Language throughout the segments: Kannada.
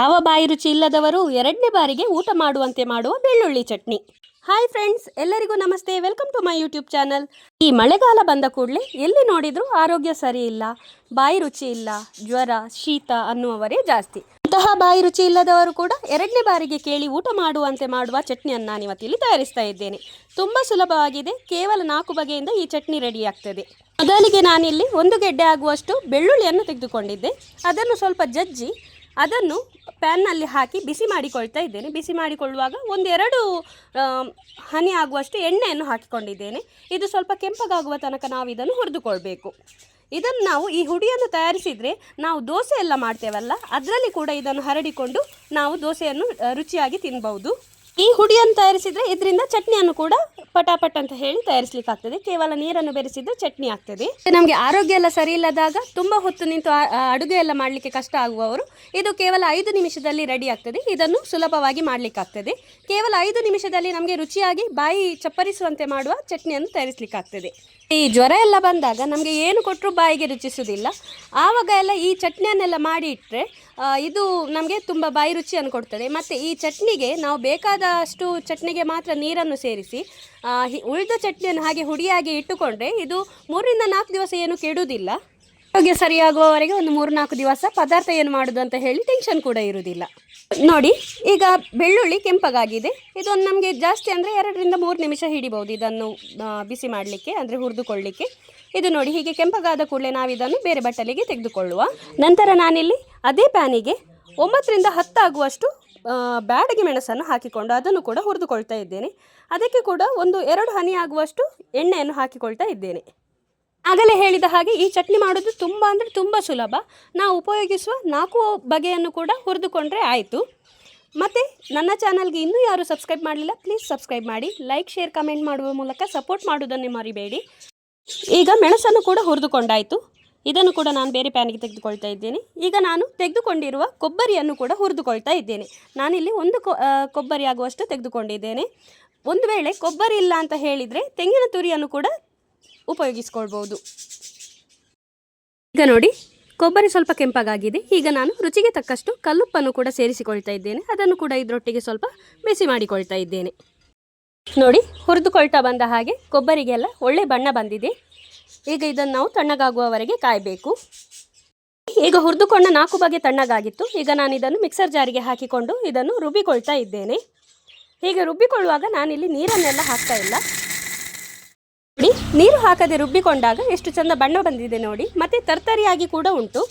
ಯಾವ ಬಾಯಿ ರುಚಿ ಇಲ್ಲದವರು ಎರಡನೇ ಬಾರಿಗೆ ಊಟ ಮಾಡುವಂತೆ ಮಾಡುವ ಬೆಳ್ಳುಳ್ಳಿ ಚಟ್ನಿ. ಹಾಯ್ ಫ್ರೆಂಡ್ಸ್ ಎಲ್ಲರಿಗೂ ನಮಸ್ತೆ. Welcome to my YouTube channel ಈ ಮಳೆಗಾಲ ಬಂದ ಕೂಡಲೇ ಎಲ್ಲಿ ನೋಡಿದರೂ ಆರೋಗ್ಯ ಸರಿ ಇಲ್ಲ, ಬಾಯಿ ರುಚಿ ಇಲ್ಲ, ಜ್ವರ, ಶೀತ ಅನ್ನುವವರೇ ಜಾಸ್ತಿ. ಇಂತಹ ಬಾಯಿ ರುಚಿ ಇಲ್ಲದವರು ಕೂಡ ಎರಡನೇ ಬಾರಿಗೆ ಕೇಳಿ ಊಟ ಮಾಡುವಂತೆ ಮಾಡುವ ಚಟ್ನಿಯನ್ನು ನಾನು ಇವತ್ತಿಲ್ಲಿ ತಯಾರಿಸ್ತಾ ಇದ್ದೇನೆ. ತುಂಬ ಸುಲಭವಾಗಿದೆ ಕೇವಲ ನಾಲ್ಕು ಬಗೆಯಿಂದ ಈ ಚಟ್ನಿ ರೆಡಿ ಆಗ್ತದೆ. ಮೊದಲಿಗೆ ನಾನಿಲ್ಲಿ ಒಂದು ಗೆಡ್ಡೆ ಆಗುವಷ್ಟು ಬೆಳ್ಳುಳ್ಳಿಯನ್ನು ತೆಗೆದುಕೊಂಡಿದ್ದೆ. ಅದನ್ನು ಸ್ವಲ್ಪ ಜಜ್ಜಿ ಅದನ್ನು ಪ್ಯಾನ್ನಲ್ಲಿ ಹಾಕಿ ಬಿಸಿ ಮಾಡಿಕೊಳ್ತಾ ಇದ್ದೇನೆ. ಬಿಸಿ ಮಾಡಿಕೊಳ್ಳುವಾಗ ಒಂದೆರಡು ಹನಿ ಆಗುವಷ್ಟು ಎಣ್ಣೆಯನ್ನು ಹಾಕಿಕೊಂಡಿದ್ದೇನೆ. ಇದು ಸ್ವಲ್ಪ ಕೆಂಪಗಾಗುವ ತನಕ ನಾವು ಇದನ್ನು ಹುರಿದುಕೊಳ್ಬೇಕು. ಇದನ್ನು ನಾವು ಈ ಹುಡಿಯನ್ನು ತಯಾರಿಸಿದರೆ ನಾವು ದೋಸೆ ಎಲ್ಲ ಮಾಡ್ತೇವಲ್ಲ, ಅದರಲ್ಲಿ ಕೂಡ ಇದನ್ನು ಹರಡಿಕೊಂಡು ನಾವು ದೋಸೆಯನ್ನು ರುಚಿಯಾಗಿ ತಿನ್ಬಹುದು ಈ ಹುಡಿಯನ್ನು ತಯಾರಿಸಿದರೆ ಇದರಿಂದ ಚಟ್ನಿಯನ್ನು ಕೂಡ ಪಟಾಪಟ್ ಅಂತ ಹೇಳಿ ತಯಾರಿಸ್ಲಿಕ್ಕೆ ಆಗ್ತದೆ ಕೇವಲ ನೀರನ್ನು ಬೆರೆಸಿದ್ರೆ ಚಟ್ನಿ ಆಗ್ತದೆ. ನಮಗೆ ಆರೋಗ್ಯ ಎಲ್ಲ ಸರಿ ಇಲ್ಲದಾಗ ತುಂಬ ಹೊತ್ತು ನಿಂತು ಅಡುಗೆ ಎಲ್ಲ ಮಾಡಲಿಕ್ಕೆ ಕಷ್ಟ ಆಗುವವರು ಇದು ಕೇವಲ ಐದು ನಿಮಿಷದಲ್ಲಿ ರೆಡಿ ಆಗ್ತದೆ. ಇದನ್ನು ಸುಲಭವಾಗಿ ಮಾಡಲಿಕ್ಕೆ ಆಗ್ತದೆ ಕೇವಲ ಐದು ನಿಮಿಷದಲ್ಲಿ ನಮಗೆ ರುಚಿಯಾಗಿ ಬಾಯಿ ಚಪ್ಪರಿಸುವಂತೆ ಮಾಡುವ ಚಟ್ನಿಯನ್ನು ತಯಾರಿಸ್ಲಿಕ್ಕೆ ಆಗ್ತದೆ ಈ ಜ್ವರ ಎಲ್ಲ ಬಂದಾಗ ನಮಗೆ ಏನು ಕೊಟ್ಟರು ಬಾಯಿಗೆ ರುಚಿಸುವುದಿಲ್ಲ. ಆವಾಗ ಎಲ್ಲ ಈ ಚಟ್ನಿಯನ್ನೆಲ್ಲ ಮಾಡಿ ಇಟ್ಟರೆ ಇದು ನಮಗೆ ತುಂಬ ಬಾಯಿ ರುಚಿಯನ್ನು ಕೊಡ್ತದೆ. ಮತ್ತು ಈ ಚಟ್ನಿಗೆ ನಾವು ಬೇಕಾದಷ್ಟು ಚಟ್ನಿಗೆ ಮಾತ್ರ ನೀರನ್ನು ಸೇರಿಸಿ ಉಳಿದ ಚಟ್ನಿಯನ್ನು ಹಾಗೆ ಹುಡಿಯಾಗಿ ಇಟ್ಟುಕೊಂಡ್ರೆ ಇದು ಮೂರರಿಂದ ನಾಲ್ಕು ದಿವಸ ಏನು ಕೆಡುವುದಿಲ್ಲ. ಆರೋಗ್ಯ ಸರಿಯಾಗುವವರೆಗೆ ಒಂದು ಮೂರು ನಾಲ್ಕು ದಿವಸ ಪದಾರ್ಥ ಏನು ಮಾಡೋದು ಅಂತ ಹೇಳಿ ಟೆನ್ಷನ್ ಕೂಡ ಇರುವುದಿಲ್ಲ. ನೋಡಿ, ಈಗ ಬೆಳ್ಳುಳ್ಳಿ ಕೆಂಪಗಾಗಿದೆ. ಇದೊಂದು ನಮಗೆ ಜಾಸ್ತಿ ಅಂದರೆ ಎರಡರಿಂದ ಮೂರು ನಿಮಿಷ ಹಿಡಿಬಹುದು ಇದನ್ನು ಬಿಸಿ ಮಾಡಲಿಕ್ಕೆ, ಅಂದರೆ ಹುರಿದುಕೊಳ್ಳಿಕ್ಕೆ. ಇದು ನೋಡಿ, ಹೀಗೆ ಕೆಂಪಗಾದ ಕೂಡಲೇ ನಾವು ಇದನ್ನು ಬೇರೆ ಬಟ್ಟಲಿಗೆ ತೆಗೆದುಕೊಳ್ಳುವ. ನಂತರ ನಾನಿಲ್ಲಿ ಅದೇ ಪ್ಯಾನಿಗೆ ಒಂಬತ್ತರಿಂದ ಹತ್ತಾಗುವಷ್ಟು ಬ್ಯಾಡಗಿ ಮೆಣಸನ್ನು ಹಾಕಿಕೊಂಡು ಅದನ್ನು ಕೂಡ ಹುರಿದುಕೊಳ್ತಾ ಇದ್ದೇನೆ. ಅದಕ್ಕೆ ಕೂಡ ಒಂದು ಎರಡು ಹನಿ ಆಗುವಷ್ಟು ಎಣ್ಣೆಯನ್ನು ಹಾಕಿಕೊಳ್ತಾ ಇದ್ದೇನೆ. ಆಗಲೇ ಹೇಳಿದ ಹಾಗೆ ಈ ಚಟ್ನಿ ಮಾಡೋದು ತುಂಬ ಅಂದರೆ ತುಂಬ ಸುಲಭ. ನಾವು ಉಪಯೋಗಿಸುವ ನಾಲ್ಕು ಬಗೆಯನ್ನು ಕೂಡ ಹುರಿದುಕೊಂಡ್ರೆ ಆಯಿತು. ಮತ್ತು ನನ್ನ ಚಾನಲ್ಗೆ ಇನ್ನೂ ಯಾರು ಸಬ್ಸ್ಕ್ರೈಬ್ ಮಾಡಲಿಲ್ಲ, ಪ್ಲೀಸ್ ಸಬ್ಸ್ಕ್ರೈಬ್ ಮಾಡಿ. ಲೈಕ್, ಶೇರ್, ಕಮೆಂಟ್ ಮಾಡುವ ಮೂಲಕ ಸಪೋರ್ಟ್ ಮಾಡೋದನ್ನೇ ಮರಿಬೇಡಿ. ಈಗ ಮೆಣಸನ್ನು ಕೂಡ ಹುರಿದುಕೊಂಡಾಯಿತು. ಇದನ್ನು ಕೂಡ ನಾನು ಬೇರೆ ಪ್ಯಾನಿಗೆ ತೆಗೆದುಕೊಳ್ತಾ ಇದ್ದೇನೆ. ಈಗ ನಾನು ತೆಗೆದುಕೊಂಡಿರುವ ಕೊಬ್ಬರಿಯನ್ನು ಕೂಡ ಹುರಿದುಕೊಳ್ತಾ ಇದ್ದೇನೆ. ನಾನಿಲ್ಲಿ ಒಂದು ಕೊಬ್ಬರಿ ಆಗುವಷ್ಟು ತೆಗೆದುಕೊಂಡಿದ್ದೇನೆ. ಒಂದು ವೇಳೆ ಕೊಬ್ಬರಿ ಇಲ್ಲ ಅಂತ ಹೇಳಿದರೆ ತೆಂಗಿನ ತುರಿಯನ್ನು ಕೂಡ ಉಪಯೋಗಿಸ್ಕೊಳ್ಬೋದು. ಈಗ ನೋಡಿ, ಕೊಬ್ಬರಿ ಸ್ವಲ್ಪ ಕೆಂಪಾಗಿದೆ ಈಗ ನಾನು ರುಚಿಗೆ ತಕ್ಕಷ್ಟು ಕಲ್ಲುಪ್ಪನ್ನು ಕೂಡ ಸೇರಿಸಿಕೊಳ್ತಾ ಇದ್ದೇನೆ. ಅದನ್ನು ಕೂಡ ಇದರೊಟ್ಟಿಗೆ ಸ್ವಲ್ಪ ಬಿಸಿ ಮಾಡಿಕೊಳ್ತಾ ಇದ್ದೇನೆ. ನೋಡಿ, ಹುರಿದುಕೊಳ್ತಾ ಬಂದ ಹಾಗೆ ಕೊಬ್ಬರಿಗೆಲ್ಲ ಒಳ್ಳೆ ಬಣ್ಣ ಬಂದಿದೆ. ಈಗ ಇದನ್ನು ನಾವು ತಣ್ಣಗಾಗುವವರೆಗೆ ಕಾಯಬೇಕು. ಈಗ ಹುರಿದುಕೊಂಡ ನಾಲ್ಕು ಬಗೆ ತಣ್ಣಗಾಗಿತ್ತು. ಈಗ ನಾನು ಇದನ್ನು ಮಿಕ್ಸರ್ ಜಾರಿಗೆ ಹಾಕಿಕೊಂಡು ಇದನ್ನು ರುಬ್ಬಿಕೊಳ್ತಾ ಇದ್ದೇನೆ. ಹೀಗೆ ರುಬ್ಬಿಕೊಳ್ಳುವಾಗ ನಾನಿಲ್ಲಿ ನೀರನ್ನೆಲ್ಲ ಹಾಕ್ತಾ ಇಲ್ಲ. ನೋಡಿ, ನೀರು ಹಾಕದೆ ರುಬ್ಬಿಕೊಂಡಾಗ ಎಷ್ಟು ಚಂದ ಬಣ್ಣ ಬಂದಿದೆ ನೋಡಿ. ಮತ್ತು ತರ್ತರಿಯಾಗಿ ಕೂಡ ಉಂಟು.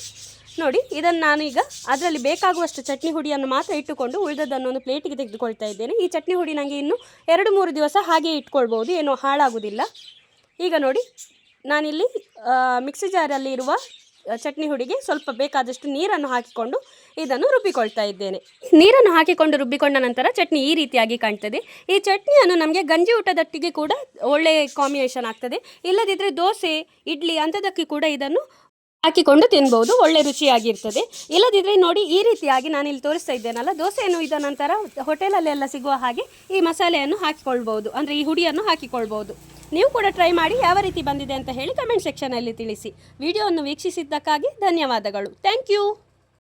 ನೋಡಿ, ಇದನ್ನು ನಾನು ಈಗ ಅದರಲ್ಲಿ ಬೇಕಾಗುವಷ್ಟು ಚಟ್ನಿ ಹುಡಿಯನ್ನು ಮಾತ್ರ ಇಟ್ಟುಕೊಂಡು ಉಳಿದದನ್ನು ಒಂದು ಪ್ಲೇಟಿಗೆ ತೆಗೆದುಕೊಳ್ತಾ ಇದ್ದೇನೆ. ಈ ಚಟ್ನಿ ಹುಡಿ ನನಗೆ ಇನ್ನು ಎರಡು ಮೂರು ದಿವಸ ಹಾಗೆ ಇಟ್ಕೊಳ್ಬೋದು. ಏನೂ ಹಾಳಾಗುವುದಿಲ್ಲ. ಈಗ ನೋಡಿ ನಾನಿಲ್ಲಿ ಮಿಕ್ಸಿ ಜಾರಲ್ಲಿ ಇರುವ ಚಟ್ನಿ ಹುಡಿಗೆ ಸ್ವಲ್ಪ ಬೇಕಾದಷ್ಟು ನೀರನ್ನು ಹಾಕಿಕೊಂಡು ಇದನ್ನು ರುಬ್ಬಿಕೊಳ್ತಾ ಇದ್ದೇನೆ. ನೀರನ್ನು ಹಾಕಿಕೊಂಡು ರುಬ್ಬಿಕೊಂಡ ನಂತರ ಚಟ್ನಿ ಈ ರೀತಿಯಾಗಿ ಕಾಣ್ತದೆ. ಈ ಚಟ್ನಿಯನ್ನು ನಮಗೆ ಗಂಜಿ ಊಟದಟ್ಟಿಗೆ ಕೂಡ ಒಳ್ಳೆಯ ಕಾಂಬಿನೇಷನ್ ಆಗ್ತದೆ. ಇಲ್ಲದಿದ್ದರೆ ದೋಸೆ, ಇಡ್ಲಿ ಅಂಥದಕ್ಕೆ ಕೂಡ ಇದನ್ನು ಹಾಕಿಕೊಂಡು ತಿನ್ಬೋದು. ಒಳ್ಳೆ ರುಚಿಯಾಗಿರ್ತದೆ. ಇಲ್ಲದಿದ್ದರೆ ನೋಡಿ ಈ ರೀತಿಯಾಗಿ ನಾನು ಇಲ್ಲಿ ತೋರಿಸ್ತಾ ಇದ್ದೇನಲ್ಲ, ದೋಸೆಯನ್ನು ಇದ ನಂತರ ಹೋಟೆಲಲ್ಲೆಲ್ಲ ಸಿಗುವ ಹಾಗೆ ಈ ಮಸಾಲೆಯನ್ನು ಹಾಕಿಕೊಳ್ಬೋದು. ಅಂದರೆ ಈ ಹುಡಿಯನ್ನು ಹಾಕಿಕೊಳ್ಬೋದು. ನೀವು ಕೂಡ ಟ್ರೈ ಮಾಡಿ ಯಾವ ರೀತಿ ಬಂದಿದೆ ಅಂತ ಹೇಳಿ ಕಮೆಂಟ್ ಸೆಕ್ಷನಲ್ಲಿ ತಿಳಿಸಿ. ವಿಡಿಯೋವನ್ನು ವೀಕ್ಷಿಸಿದ್ದಕ್ಕಾಗಿ ಧನ್ಯವಾದಗಳು. Thank you.